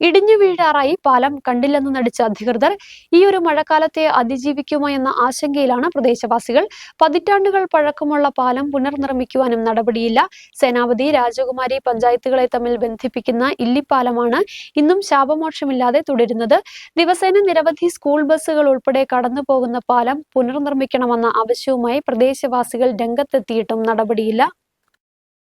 ഇടിഞ്ഞു വീഴാറായി പാലം കണ്ടില്ലെന്ന് നടിച്ച അധികൃതർ ഈ ഒരു മഴക്കാലത്തെ അതിജീവിക്കുമോ എന്ന ആശങ്കയിലാണ് പ്രദേശവാസികൾ. പതിറ്റാണ്ടുകൾ പഴക്കമുള്ള പാലം പുനർനിർമ്മിക്കുവാനും നടപടിയില്ല. സേനാപതി രാജകുമാരി പഞ്ചായത്തുകളെ തമ്മിൽ ബന്ധിപ്പിക്കുന്ന ഇല്ലിപ്പാലമാണ് ഇന്നും ശാപമോക്ഷമില്ലാതെ തുടരുന്നത്. ദിവസേന നിരവധി സ്കൂൾ ബസ്സുകൾ ഉൾപ്പെടെ കടന്നു പോകുന്ന പാലം പുനർനിർമ്മിക്കണമെന്ന ആവശ്യവുമായി പ്രദേശവാസികൾ രംഗത്തെത്തിയിട്ടും നടപടിയില്ല.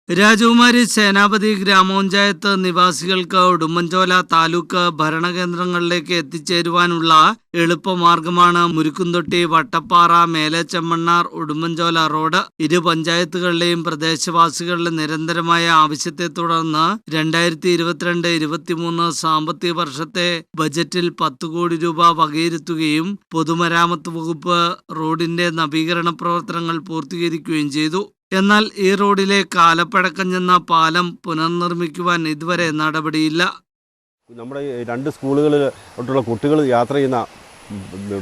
രാജകുമാരി സേനാപതി ഗ്രാമപഞ്ചായത്ത് നിവാസികൾക്ക് ഉടുമ്പൻചോല താലൂക്ക് ഭരണകേന്ദ്രങ്ങളിലേക്ക് എത്തിച്ചേരുവാനുള്ള എളുപ്പമാർഗമാണ് മുരുക്കുംതൊട്ടി വട്ടപ്പാറ മേലച്ചെമ്മണ്ണാർ ഉടുമ്പൻചോല റോഡ്. ഇരു പഞ്ചായത്തുകളിലെയും പ്രദേശവാസികളുടെ നിരന്തരമായ ആവശ്യത്തെ തുടർന്ന് രണ്ടായിരത്തി ഇരുപത്തിരണ്ട് ഇരുപത്തിമൂന്ന് സാമ്പത്തിക വർഷത്തെ ബജറ്റിൽ പത്ത് കോടി രൂപ വകയിരുത്തുകയും പൊതുമരാമത്ത് വകുപ്പ് റോഡിന്റെ നവീകരണ പ്രവർത്തനങ്ങൾ പൂർത്തീകരിക്കുകയും ചെയ്തു. എന്നാൽ ഈ റോഡിലെ കാലപ്പഴക്കം ചെന്ന പാലം പുനർനിർമ്മിക്കുവാൻ ഇതുവരെ നടപടിയില്ല. നമ്മുടെ രണ്ട് സ്കൂളുകളിലോട്ടുള്ള കുട്ടികൾ യാത്ര ചെയ്യുന്ന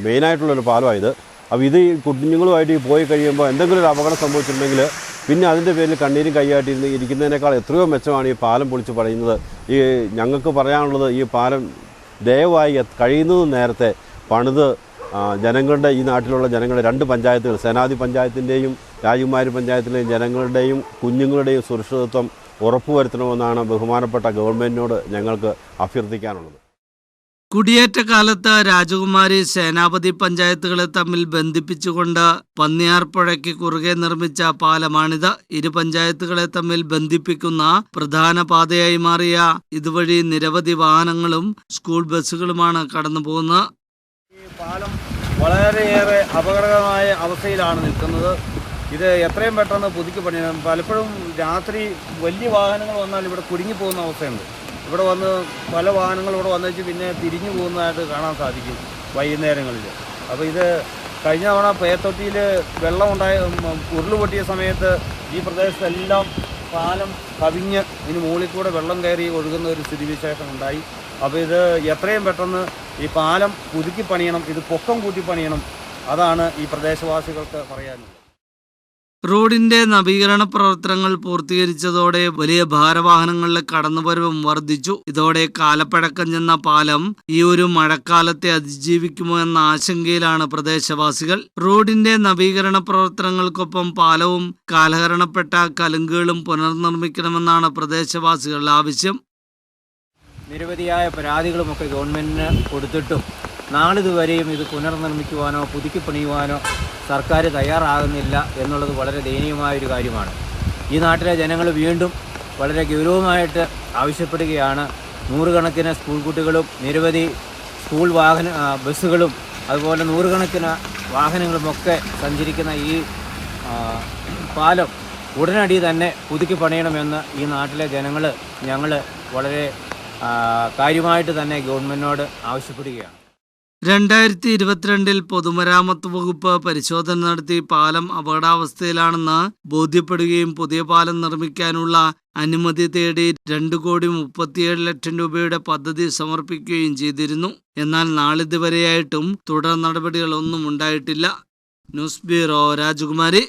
മെയിനായിട്ടുള്ളൊരു പാലമായത് അപ്പോൾ ഇത് കുഞ്ഞുങ്ങളുമായിട്ട് പോയി കഴിയുമ്പോൾ എന്തെങ്കിലും ഒരു അപകടം സംഭവിച്ചിട്ടുണ്ടെങ്കിൽ പിന്നെ അതിന്റെ പേരിൽ കണ്ണീരും കൈയാട്ടിരുന്ന് ഇരിക്കുന്നതിനേക്കാൾ എത്രയോ മെച്ചമാണ് ഈ പാലം പൊളിച്ച് പറയുന്നത്. ഈ ഞങ്ങൾക്ക് പറയാനുള്ളത് ഈ പാലം ദയവായി കഴിയുന്നത് നേരത്തെ പണിത് ജനങ്ങളുടെ ഈ നാട്ടിലുള്ള ജനങ്ങളുടെ രണ്ട് പഞ്ചായത്തുകൾ സേനാധി പഞ്ചായത്തിന്റെയും രാജകുമാരി പഞ്ചായത്തിലെയും ജനങ്ങളുടെയും കുഞ്ഞുങ്ങളുടെയും സുരക്ഷിതത്വം ഉറപ്പുവരുത്തണമെന്നാണ് ബഹുമാനപ്പെട്ട ഗവൺമെന്റിനോട് ഞങ്ങൾക്ക് അഭ്യർത്ഥിക്കാനുള്ളത്. കുടിയേറ്റ കാലത്ത് രാജകുമാരി സേനാപതി പഞ്ചായത്തുകളെ തമ്മിൽ ബന്ധിപ്പിച്ചുകൊണ്ട് പന്നിയാർപ്പുഴയ്ക്ക് കുറുകെ നിർമ്മിച്ച പാലമാണിത്. ഇരു പഞ്ചായത്തുകളെ തമ്മിൽ ബന്ധിപ്പിക്കുന്ന പ്രധാന പാതയായി മാറിയ ഇതുവഴി നിരവധി വാഹനങ്ങളും സ്കൂൾ ബസ്സുകളുമാണ് കടന്നുപോകുന്നത്. പാലം വളരെയേറെ അപകടകരമായ അവസ്ഥയിലാണ് നിൽക്കുന്നത്. ഇത് എത്രയും പെട്ടെന്ന് പുതുക്കി പണിയണം പലപ്പോഴും രാത്രി വലിയ വാഹനങ്ങൾ വന്നാൽ ഇവിടെ കുടുങ്ങി പോകുന്ന അവസ്ഥയുണ്ട്. ഇവിടെ വന്ന് പല വാഹനങ്ങൾ ഇവിടെ വന്നേച്ച് പിന്നെ തിരിഞ്ഞു പോകുന്നതായിട്ട് കാണാൻ സാധിക്കും വൈകുന്നേരങ്ങളിൽ. അപ്പോൾ ഇത് കഴിഞ്ഞ തവണ പേത്തൊട്ടിയിൽ വെള്ളം ഉണ്ടായ ഉം, ഉരുൾ പൊട്ടിയ സമയത്ത് ഈ പ്രദേശത്തെല്ലാം പാലം കവിഞ്ഞ് ഇതിന് മുകളിൽ കൂടെ വെള്ളം കയറി ഒഴുകുന്ന ഒരു സ്ഥിതിവിശേഷം ഉണ്ടായി. അപ്പോൾ ഇത് എത്രയും പെട്ടെന്ന് ഈ പാലം പുതുക്കി പണിയണം ഇത് പൊക്കം കൂട്ടി പണിയണം. അതാണ് ഈ പ്രദേശവാസികൾക്ക് പറയാനുള്ളത്. റോഡിന്റെ നവീകരണ പ്രവർത്തനങ്ങൾ പൂർത്തീകരിച്ചതോടെ വലിയ ഭാരവാഹനങ്ങളുടെ കടന്നുവരവും വർദ്ധിച്ചു. ഇതോടെ കാലപ്പഴക്കം ചെന്ന പാലം ഈ ഒരു മഴക്കാലത്തെ അതിജീവിക്കുമോ എന്ന ആശങ്കയിലാണ് പ്രദേശവാസികൾ. റോഡിന്റെ നവീകരണ പ്രവർത്തനങ്ങൾക്കൊപ്പം പാലവും കാലഹരണപ്പെട്ട കലുങ്കുകളും പുനർനിർമ്മിക്കണമെന്നാണ് പ്രദേശവാസികളുടെ ആവശ്യം. നിരവധിയായ പരാതികളുമൊക്കെ ഗവൺമെന്റിന് കൊടുത്തിട്ടും നാളിതുവരെയും ഇത് പുനർനിർമ്മിക്കുവാനോ പുതുക്കി പണിയുവാനോ സർക്കാർ തയ്യാറാകുന്നില്ല എന്നുള്ളത് വളരെ ദയനീയമായ ഒരു കാര്യമാണ്. ഈ നാട്ടിലെ ജനങ്ങൾ വീണ്ടും വളരെ ഗൗരവമായിട്ട് ആവശ്യപ്പെടുകയാണ്. നൂറുകണക്കിന് സ്കൂൾ കുട്ടികളും നിരവധി സ്കൂൾ വാഹന ബസ്സുകളും അതുപോലെ നൂറുകണക്കിന് വാഹനങ്ങളുമൊക്കെ സഞ്ചരിക്കുന്ന ഈ പാലം ഉടനടി തന്നെ പുതുക്കി പണിയണമെന്ന് ഈ നാട്ടിലെ ജനങ്ങൾ ഞങ്ങൾ വളരെ കാര്യമായിട്ട് തന്നെ ഗവൺമെന്റിനോട് ആവശ്യപ്പെടുകയാണ്. രണ്ടായിരത്തി ഇരുപത്തിരണ്ടിൽ പൊതുമരാമത്ത് വകുപ്പ് പരിശോധന നടത്തി പാലം അപകടാവസ്ഥയിലാണെന്ന് ബോധ്യപ്പെടുകയും പുതിയ പാലം നിർമ്മിക്കാനുള്ള അനുമതി തേടി രണ്ടു കോടി മുപ്പത്തിയേഴ് ലക്ഷം രൂപയുടെ പദ്ധതി സമർപ്പിക്കുകയും ചെയ്തിരുന്നു. എന്നാൽ നാളിതുവരെയായിട്ടും തുടർ നടപടികളൊന്നും ഉണ്ടായിട്ടില്ല. ന്യൂസ് ബ്യൂറോ രാജകുമാരി.